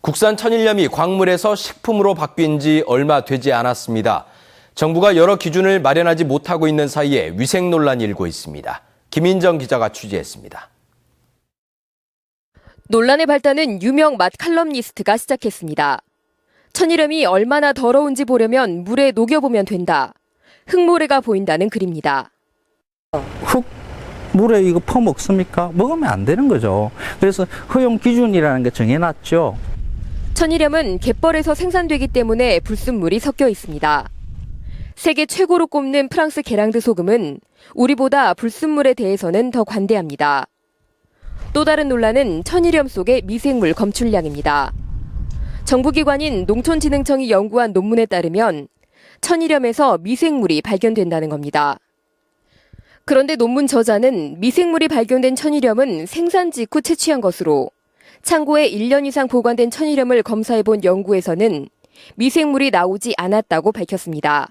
국산 천일염이 광물에서 식품으로 바뀐 지 얼마 되지 않았습니다. 정부가 여러 기준을 마련하지 못하고 있는 사이에 위생 논란이 일고 있습니다. 김인정 기자가 취재했습니다. 논란의 발단은 유명 맛 칼럼니스트가 시작했습니다. 천일염이 얼마나 더러운지 보려면 물에 녹여보면 된다. 흙모래가 보인다는 글입니다. 흙 물에 이거 퍼먹습니까? 먹으면 안 되는 거죠. 그래서 허용 기준이라는 게 정해놨죠. 천일염은 갯벌에서 생산되기 때문에 불순물이 섞여 있습니다. 세계 최고로 꼽는 프랑스 게랑드 소금은 우리보다 불순물에 대해서는 더 관대합니다. 또 다른 논란은 천일염 속의 미생물 검출량입니다. 정부기관인 농촌진흥청이 연구한 논문에 따르면 천일염에서 미생물이 발견된다는 겁니다. 그런데 논문 저자는 미생물이 발견된 천일염은 생산 직후 채취한 것으로 창고에 1년 이상 보관된 천일염을 검사해 본 연구에서는 미생물이 나오지 않았다고 밝혔습니다.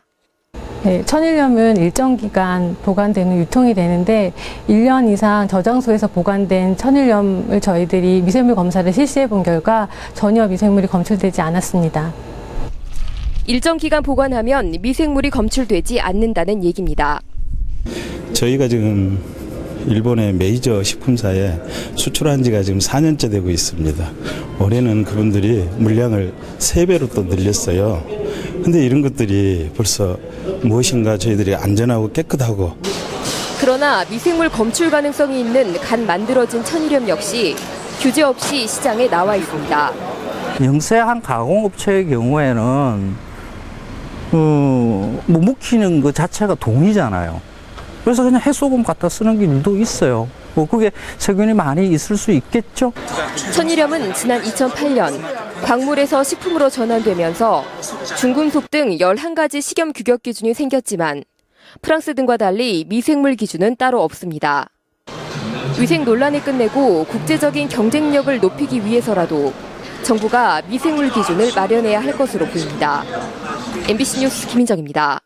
네, 천일염은 일정 기간 보관되는 유통이 되는데 1년 이상 저장소에서 보관된 천일염을 저희들이 미생물 검사를 실시해 본 결과 전혀 미생물이 검출되지 않았습니다. 일정 기간 보관하면 미생물이 검출되지 않는다는 얘기입니다. 저희가 지금 일본의 메이저 식품사에 수출한 지가 지금 4년째 되고 있습니다. 올해는 그분들이 물량을 3배로 또 늘렸어요. 근데 이런 것들이 벌써 무엇인가 저희들이 안전하고 깨끗하고 그러나 미생물 검출 가능성이 있는 간 만들어진 천일염 역시 규제 없이 시장에 나와 있습니다. 영세한 가공업체의 경우에는 어, 뭐 묵히는 그 자체가 동이잖아요. 그래서 그냥 해소금 갖다 쓰는 길도 있어요. 뭐 그게 세균이 많이 있을 수 있겠죠. 천일염은 지난 2008년 광물에서 식품으로 전환되면서 중금속 등 11가지 식염 규격 기준이 생겼지만 프랑스 등과 달리 미생물 기준은 따로 없습니다. 위생 논란이 끝내고 국제적인 경쟁력을 높이기 위해서라도 정부가 미생물 기준을 마련해야 할 것으로 보입니다. MBC 뉴스 김인정입니다.